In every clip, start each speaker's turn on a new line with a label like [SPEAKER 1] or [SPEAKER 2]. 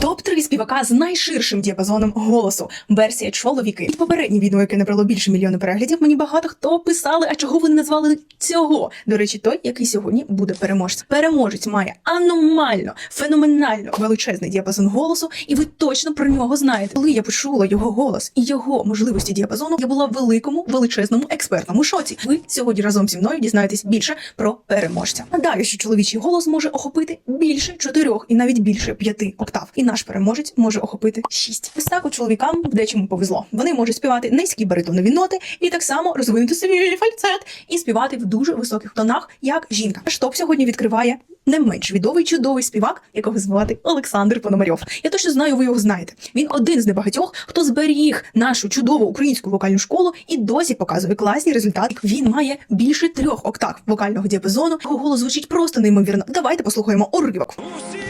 [SPEAKER 1] Топ 3 співака з найширшим діапазоном голосу. Версія чоловіки. І попереднє відео, яке набрало більше мільйона переглядів, мені багато хто писали, а чого ви не назвали цього? До речі, той, який сьогодні буде переможцем. Переможець має аномально, феноменально величезний діапазон голосу, і ви точно про нього знаєте. Коли я почула його голос і його можливості діапазону, я була в великому, величезному експертному шоці. Ви сьогодні разом зі мною дізнаєтесь більше про переможця. Нагадаю, що чоловічий голос може охопити більше чотирьох і навіть більше п'яти октав. І наш переможець може охопити шість. Ось чоловікам дечому повезло. Вони можуть співати низькі баритонові ноти і так само розвинути свій фальцет і співати в дуже високих тонах, як жінка. Штоп сьогодні відкриває не менш відомий чудовий співак, якого звати Олександр Пономарьов. Я точно знаю, ви його знаєте. Він один з небагатьох, хто зберіг нашу чудову українську вокальну школу і досі показує класні результати. Він має більше трьох октав вокального діапазону. Його голос звучить просто неймовірно. Давайте послухаємо уривок.
[SPEAKER 2] У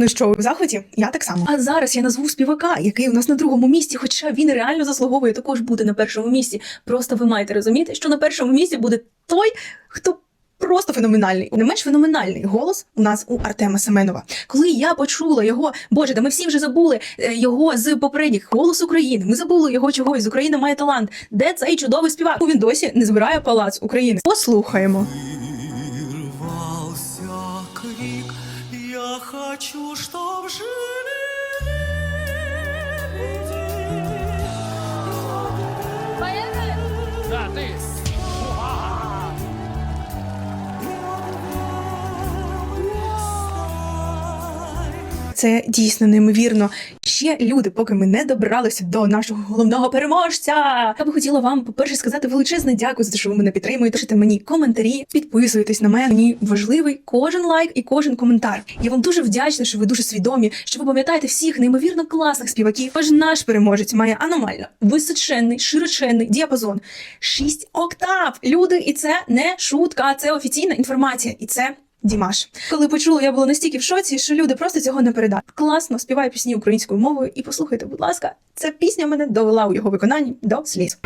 [SPEAKER 1] Ну що, в захваті? Я так само. А зараз я назву співака, який у нас на другому місці, хоча він реально заслуговує також бути на першому місці. Просто ви маєте розуміти, що на першому місці буде той, хто. Просто феноменальний, не менш феноменальний голос у нас у Артема Семенова. Коли я почула його, боже, та ми всі вже забули е, його з попередніх голос України. Ми забули його чогось. Україна має талант. Де цей чудовий співак? Він досі не збирає палац України. Послухаємо.
[SPEAKER 3] Я хочу, чтоб жили лебеди.
[SPEAKER 4] Поехали!
[SPEAKER 2] Да, ти.
[SPEAKER 1] Це дійсно неймовірно. Ще люди, поки ми не добралися до нашого головного переможця. Я би хотіла вам, по-перше, сказати величезне дякую за те, що ви мене підтримуєте. Пишете мені коментарі, підписуєтесь на мене. Мені важливий кожен лайк і кожен коментар. Я вам дуже вдячна, що ви дуже свідомі, що ви пам'ятаєте всіх неймовірно класних співаків. Тож наш переможець має аномально височенний, широченний діапазон. Шість октав. Люди, і це не шутка, це офіційна інформація, і це. Дімаш, коли почула, я була настільки в шоці, що люди просто цього не передають. Класно співає пісні українською мовою, і послухайте, будь ласка, ця пісня мене довела у його виконанні до сліз.